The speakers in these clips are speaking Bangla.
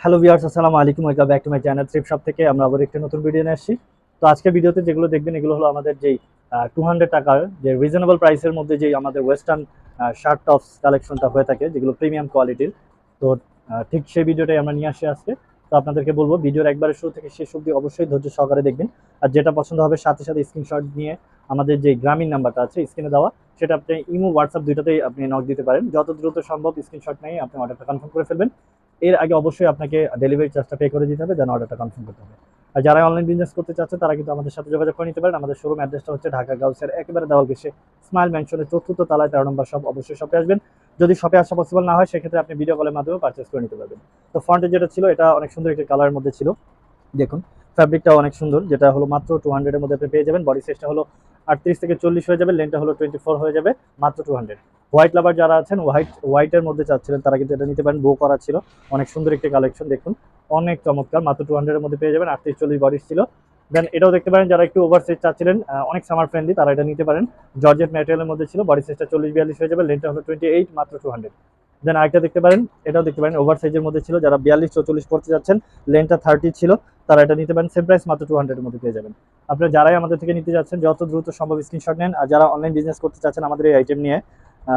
হ্যালো ভিউয়ার্স আসসালামু আলাইকুম welcome back to my channel trip shop থেকে আমরা আবার একটা নতুন ভিডিও নিয়ে আসছি। তো আজকের ভিডিওতে যেগুলো দেখবেন, এগুলো হলো আমাদের যেই টু হান্ড্রেড টাকার যে রিজনেবল প্রাইসের মধ্যে যেই আমাদের ওয়েস্টার্ন শার্ট টপস কালেকশনটা হয়ে থাকে, যেগুলো প্রিমিয়াম কোয়ালিটির তো ঠিক সেই ভিডিওটাই আমরা নিয়ে আসি আজকে। তো আপনাদেরকে বলব ভিডিওর একবারে শুরু থেকে শেষ অবধি অবশ্যই ধৈর্য সহকারে দেখবেন। আর যেটা পছন্দ হবে, সাথে সাথে স্ক্রিনশট নিয়ে আমাদের যে গ্রামীণ নাম্বারটা আছে স্ক্রিনে দেওয়া, সেটা আপনি ইমো হোয়াটসঅ্যাপ দুইটাতেই আপনি নক দিতে পারেন। যত দ্রুত সম্ভব স্ক্রিনশট নিয়ে আপনি অর্ডারটা কনফার্ম করে ফেলবেন। এর আগে অবশ্যই আপনাকে ডেলিভারি চার্জটা পে করে দিতে হবে দেন অর্ডারটা কনফার্ম করতে হবে। আর যারা অনলাইন বিজনেস করতে চাচ্ছে তারা কিন্তু আমাদের সাথে যোগাযোগ করে নিতে পারেন। আমাদের শোরুম অ্যাড্রেসটা হচ্ছে ঢাকা গাউসের একেবারে দেওয়াল ঘেসে স্মাইল ম্যানশনের চতুর্থ তালায়, তেরো নম্বর সব অবশ্যই শপে আসবেন। যদি শপে আসা পসিবল না হয়, সেক্ষেত্রে আপনি ভিডিও কলের মাধ্যমে পারচেস করে নিতে পারবেন। তো ফ্রন্টে যেটা ছিল, এটা অনেক সুন্দর একটি কালারের মধ্যে ছিল। দেখুন ফ্যাব্রিকটা অনেক সুন্দর, যেটা হলো মাত্র টু হান্ড্রেডের মধ্যে আপনি পেয়ে যাবেন। বডি সাইজটা হলো আটত্রিশ থেকে চল্লিশ হয়ে যাবে লেনটা হলো টোয়েন্টি ফোর হয়ে যাবে, মাত্র টু হোয়াইট লাভার যারা আছেন হোয়াইট হোয়াইটের মধ্যে চাচ্ছিলেন, তারা কিন্তু এটা নিতে পারেন বো করা ছিল। অনেক সুন্দর একটি কালেকশন দেখুন। অনেক চমৎকার, মাত্র টু হান্ড্রেডের মধ্যে পেয়ে যাবেন, আটত্রিশ, চল্লিশ বডিস ছিল। দেন এটাও দেখতে পারেন, যারা একটু ওভার সাইজ চাচ্ছিলেন অনেক সামার ফ্রেন্ডলি তারা এটা নিতে পারেন। জর্জেট ম্যাটেরিয়ালের মধ্যে ছিল বডি সাইজটা চল্লিশ, বিয়াল্লিশ হয়ে যাবে লেনটা হলো টোয়েন্টি এইট মাত্র টু হান্ড্রেড দেন আরেকটা দেখতে পারেন, এটাও দেখতে পারেন ওভার সাইজের মধ্যে ছিল, যারা বিয়াল্লিশ, চৌচল্লিশ পড়তে যাচ্ছেন লেনটা থার্টি ছিল, তারা এটা নিতে পারেন সেম প্রাইস মাত্র টু হান্ড্রেডের মধ্যে পেয়ে যাবেন। আপনারা যারাই আমাদের থেকে নিতে যাচ্ছেন, যত দ্রুত সম্ভব স্ক্রিনশট নেন, আর যারা অনলাইন বিজনেস করতে চাচ্ছেন আমাদের এই আইটেম নিয়ে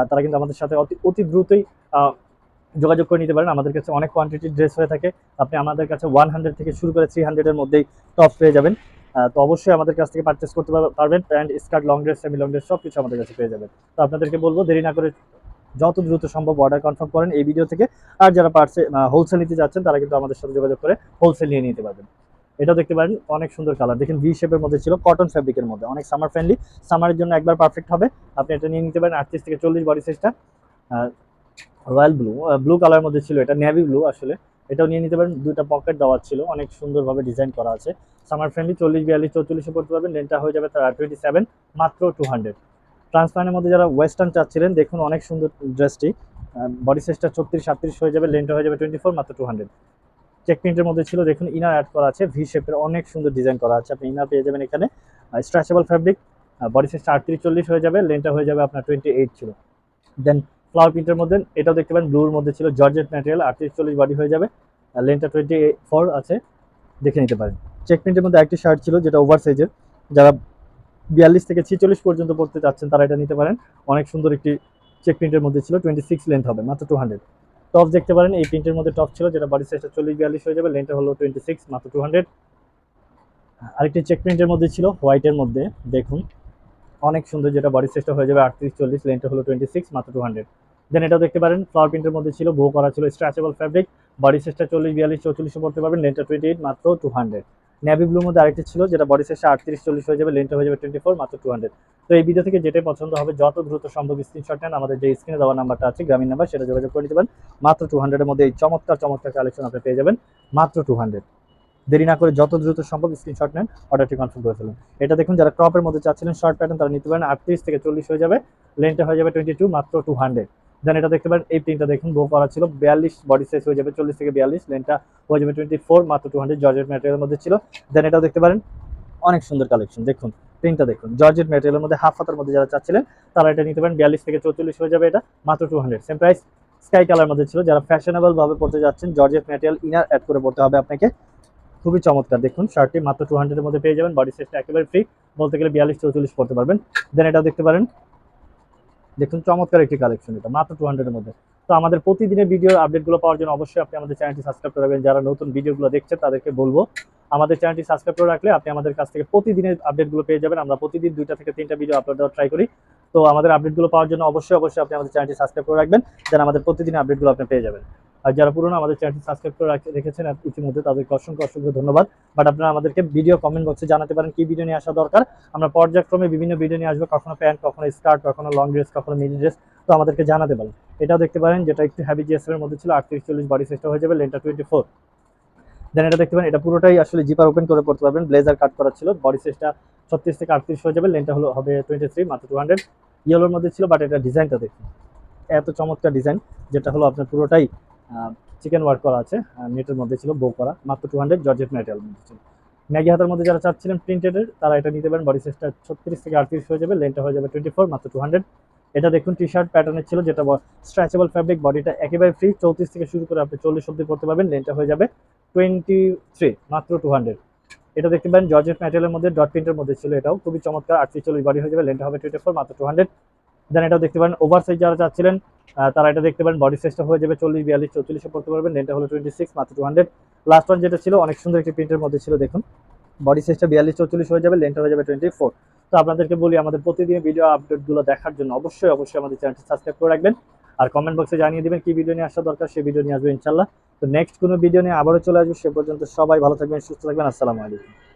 তারা কিন্তু আমাদের সাথে অতি অতি দ্রুতই যোগাযোগ করে নিতে পারেন। আমাদের কাছে অনেক কোয়ান্টিটির ড্রেস হয়ে থাকে, আপনি আমাদের কাছে ওয়ান হান্ড্রেড থেকে শুরু করে থ্রি হান্ড্রেডের মধ্যেই টপ পেয়ে যাবেন। তো অবশ্যই আমাদের কাছ থেকে পারচেস করতে পার- পারবেন pant skirt long dress semi long dress সব কিছু আমাদের কাছে পেয়ে যাবেন। তো আপনাদেরকে বলব, দেরি না করে যত দ্রুত সম্ভব অর্ডার কনফার্ম করেন এই ভিডিও থেকে। আর যারা পার্সে হোলসেল নিতে যাচ্ছেন, তারা কিন্তু আমাদের সাথে যোগাযোগ করে হোলসেল নিয়ে নিতে পারবেন। এটা দেখতে পারেন, অনেক সুন্দর কালার দেখেন ভি শেপের মধ্যে ছিল কটন ফ্যাব্রিকের মধ্যে। অনেক সামার ফ্রেন্ডলি সামারের জন্য একবার পারফেক্ট হবে। আপনি এটা নিয়ে নিতে পারেন, আটত্রিশ থেকে চল্লিশ বডি সাইজটা রয়্যাল ব্লু ব্লু কালার মধ্যে ছিল এটা নেভি ব্লু আসলে। এটাও নিয়ে নিতে পারেন। দুইটা পকেট দেওয়া ছিল। অনেক সুন্দরভাবে ডিজাইন করা আছে। সামার ফ্রেন্ডলি চল্লিশ, বিয়াল্লিশ, চৌচল্লিশে পড়তে পারবেন। লেনটা হয়ে যাবে তার টোয়েন্টি সেভেন মাত্র টু হান্ড্রেড ট্রান্সপ্লানের মধ্যে যারা ওয়েস্টার্ন চাচ্ছিলেন, দেখুন অনেক সুন্দর ড্রেসটি। বডি সাইজটা ছত্রিশ সাতত্রিশ হয়ে যাবে লেনটা হয়ে যাবে টোয়েন্টি ফোর মাত্র টু হান্ড্রেড চেক প্রিন্টের মধ্যে ছিল, দেখুন ইনার অ্যাড করা আছে ভি শেপের অনেক সুন্দর ডিজাইন করা আছে, আপনি ইনার পেয়ে যাবেন এখানে। স্ট্রেচেবল ফ্যাব্রিক বডি সাইজটা আটত্রিশ, চল্লিশ হয়ে যাবে লেনটা হয়ে যাবে আপনার টোয়েন্টি এইট ছিল দেন ফ্লাওয়ার প্রিন্টের মধ্যে, এটাও দেখতে পারেন ব্লুর মধ্যে ছিল জর্জেট ম্যাটেরিয়াল আটত্রিশ, চল্লিশ বডি হয়ে যাবে লেনটা টোয়েন্টি ফোর আছে, দেখে নিতে পারেন। চেক প্রিন্টের মধ্যে একটি শার্ট ছিল, যেটা ওভার সাইজের যারা বিয়াল্লিশ থেকে ছিচল্লিশ পর্যন্ত পড়তে চাচ্ছেন তারা এটা নিতে পারেন। অনেক সুন্দর একটি চেক প্রিন্টের মধ্যে ছিল টোয়েন্টি সিক্স লেন্থ হবে, মাত্র টু হান্ড্রেড টপ দেখতে পারেন, এই প্রিন্টের মধ্যে টপ ছিল, যেটা বডি সাইজটা চল্লিশ বিয়াল্লিশ হয়ে যাবে লেন্থটা হলো টোয়েন্টি সিক্স মাত্র টু হান্ড্রেড আরেকটি চেক প্রিন্টের মধ্যে ছিল হোয়াইটের মধ্যে, দেখুন। অনেক সুন্দর যেটা বডি সাইজটা হয়ে যাবে, আটত্রিশ, চল্লিশ লেন্থটা হলো টোয়েন্টি সিক্স মাত্র টু হান্ড্রেড দেন এটাও দেখতে পারেন ফ্লাওয়ার প্রিন্টের মধ্যে ছিল বো করা ছিল স্ট্রেচেবল ফ্যাব্রিক বডি সাইজটা চল্লিশ, বিয়াল্লিশ, চৌচল্লিশে পড়তে পারবেন লেন্থটা টোয়েন্টি এইট মাত্র টু হান্ড্রেড নেভি ব্লুর মধ্যে আরেকটি ছিল, যেটা বডি সাইজটা আটত্রিশ, চল্লিশ হয়ে যাবে লেন্থটা হয়ে যাবে টোয়েন্টি ফোর মাত্র টু হান্ড্রেড তো এই ভিডিও থেকে যেটাই পছন্দ হবে, যত দ্রুত সম্ভব স্ক্রিনশট নেন, আমাদের যে স্ক্রিনে দেওয়া নাম্বারটা আছে, গ্রামীণ নাম্বার সেটা যোগাযোগ করে দিবেন মাত্র টু হান্ড্রেডের মধ্যে এই চমৎকার চমৎকার কালেকশন আপনি পেয়ে যাবেন, মাত্র টু হান্ড্রেড দেরি না করে যত দ্রুত সম্ভব স্ক্রিনশট নেন অর্ডারটি কনফার্ম করে ফেলুন। এটা দেখুন, যারা ক্রপের মধ্যে চাচ্ছিলেন শর্ট প্যাটার্ন তারা নিতে পারেন, আটত্রিশ থেকে চল্লিশ হয়ে যাবে লেনটা হয়ে যাবে টোয়েন্টি টু মাত্র টু হান্ড্রেড দেন এটা দেখতে পারেন, এই প্রিন্টটা দেখুন বো করা ছিল, বিয়াল্লিশ বডি সাইজ হয়ে যাবে, চল্লিশ থেকে বিয়াল্লিশ লেনটা হয়ে যাবে টোয়েন্টি ফোর মাত্র টু হান্ড্রেড জর্জেট ম্যাটেরিয়ালের মধ্যে ছিল। দেন এটাও দেখতে পারেন, অনেক সুন্দর কালেকশন দেখুন প্রিন্টটা দেখুন জর্জেট ম্যাটেরিয়ালের মধ্যে হাফ হাতার মধ্যে যারা চাচ্ছিলেন, তারা এটা নিতে পারেন, বিয়াল্লিশ থেকে চৌচল্লিশ হয়ে যাবে এটা, মাত্র two hundred same price sky colour মধ্যে ছিল। যারা ফ্যাশনেবল ভাবে পড়তে যাচ্ছেন জর্জেট ম্যাটেরিয়াল ইনার অ্যাড করে পড়তে হবে আপনাকে। খুবই চমৎকার, দেখুন শার্টটি মাত্র টু হান্ড্রেডের মধ্যে পেয়ে যাবেন বডি সাইজটা একেবারে ফ্রি বলতে গেলে বিয়াল্লিশ, চৌচল্লিশ পড়তে পারবেন। দেন এটাও দেখতে পারেন দেখুন, চমৎকার একটি কালেকশন এটা, মাত্র টু হান্ড্রেডের মধ্যে। তো আমাদের প্রতিদিনের ভিডিওর আপডেটগুলো পাওয়ার জন্য অবশ্যই আপনি আমাদের চ্যানেলটি সাবস্ক্রাইব করে রাখবেন। যারা নতুন ভিডিওগুলো দেখছে তাদেরকে বলব, আমাদের চ্যানেলটি সাবস্ক্রাইব করে রাখলে আপনি আমাদের কাছ থেকে প্রতিদিনের আপডেটগুলো পেয়ে যাবেন। আমরা প্রতিদিন দুইটা থেকে তিনটা ভিডিও আপলোড দেওয়ার ট্রাই করি। তো আমাদের আপডেটগুলো পাওয়ার জন্য অবশ্যই অবশ্যই আপনি আমাদের চ্যানেলটি সাবস্ক্রাইব করে রাখবেন। যেন আমাদের প্রতিদিনের আপডেটগুলো আপনি পেয়ে যাবেন। আর যারা পুরনো আমাদের চ্যানেলটি সাবস্ক্রাইব করে রেখেছেন ইতিমধ্যে তাদেরকে অসংখ্য অসংখ্য ধন্যবাদ। বাট আপনারা আমাদেরকে ভিডিও কমেন্ট বক্সে জানাতে পারেন কি ভিডিও নিয়ে আসা দরকার। আমরা পর্যায়ক্রমে বিভিন্ন ভিডিও নিয়ে আসব, কখনো প্যান্ট কখনো স্কার্ট কখনো লং ড্রেস কখনো মিডি ড্রেস তো আমাদেরকে জানাতে পারেন। এটাও দেখতে পারেন, যেটা একটু হ্যাভি জিএসএম এর মধ্যে ছিল, আটত্রিশ, চল্লিশ বডি সাইজটা হয়ে যাবে লেনটা টোয়েন্টি ফোর দেন এটা দেখতে পারেন, এটা পুরোটাই আসলে জিপার ওপেন করে পড়তে পারবেন ব্লেজার কাট করা ছিল বডি সাইজটা ছত্রিশ থেকে আটত্রিশ হয়ে যাবে লেনটা হলো, হবে টোয়েন্টি থ্রি মাত্র টু হান্ড্রেড ইয়েলোর মধ্যে ছিল বাট এটা ডিজাইনটা দেখুন। এত চমৎকার ডিজাইন যেটা হলো আপনার পুরোটাই চিকেন ওয়ার্ক করা আছে নেটের মধ্যে ছিল বো করা, মাত্র টু হান্ড্রেড জর্জেট ম্যাটেরিয়াল মধ্যে ছিল। ম্যাগি হাতের মধ্যে যারা চাচ্ছিলেন প্রিন্টেডের তারা এটা নিতে পারেন বডি সাইজটা ছত্রিশ থেকে আটত্রিশ হয়ে যাবে লেনটা হয়ে যাবে টোয়েন্টি ফোর মাত্র টু হান্ড্রেড এটা দেখুন টি শার্ট প্যাটার্নের ছিল, যেটা স্ট্রেচেবল ফ্যাব্রিক বডিটা একেবারে ফ্রি চৌত্রিশ থেকে শুরু করে আপনি চল্লিশ অব্দি করতে পারবেন লেনটা হয়ে যাবে টোয়েন্টি থ্রি মাত্র টু হান্ড্রেড এটা দেখতে পারেন জর্জেট ম্যাটেরিয়ালের মধ্যে ডট প্রিন্টের মধ্যে ছিল এটাও, খুবই চমৎকার আটত্রিশ চল্লিশ বডি হয়ে যাবে লেনটা হবে টোয়েন্টি ফোর মাত্র টু হান্ড্রেড দেন এটাও দেখতে পারেন ওভার সাইজ যারা চাচ্ছিলেন তারা এটা দেখতে পারেন বডি সাইজটা হয়ে যাবে চল্লিশ, বিয়াল্লিশ চৌচল্লিশে পড়তে পারবেন লেনটা হলো টোয়েন্টি সিক্স মাত্র টু হান্ড্রেড লাস্ট ওয়ান যেটা ছিল, অনেক সুন্দর একটি প্রিন্টের মধ্যে ছিল, দেখুন। বডি সাইজটা বিয়াল্লিশ চৌচল্লিশ হয়ে যাবে লেনটা হয়ে যাবে টোয়েন্টি ফোর তো আপনাদেরকে বলি, আমাদের প্রতিদিন ভিডিও আপডেটগুলো দেখার জন্য অবশ্যই অবশ্যই আমাদের চ্যানেলটি সাবস্ক্রাইব করে রাখবেন। আর কমেন্ট বক্সে জানিয়ে দিবেন, কি ভিডিও নিয়ে আসা দরকার, সেই ভিডিও নিয়ে আসবে ইনশাল্লাহ তো নেক্সট কোনো ভিডিও নিয়ে আবারও চলে আসবে, সে পর্যন্ত সবাই ভালো থাকবেন, সুস্থ থাকবেন, আসসালামু আলাইকুম।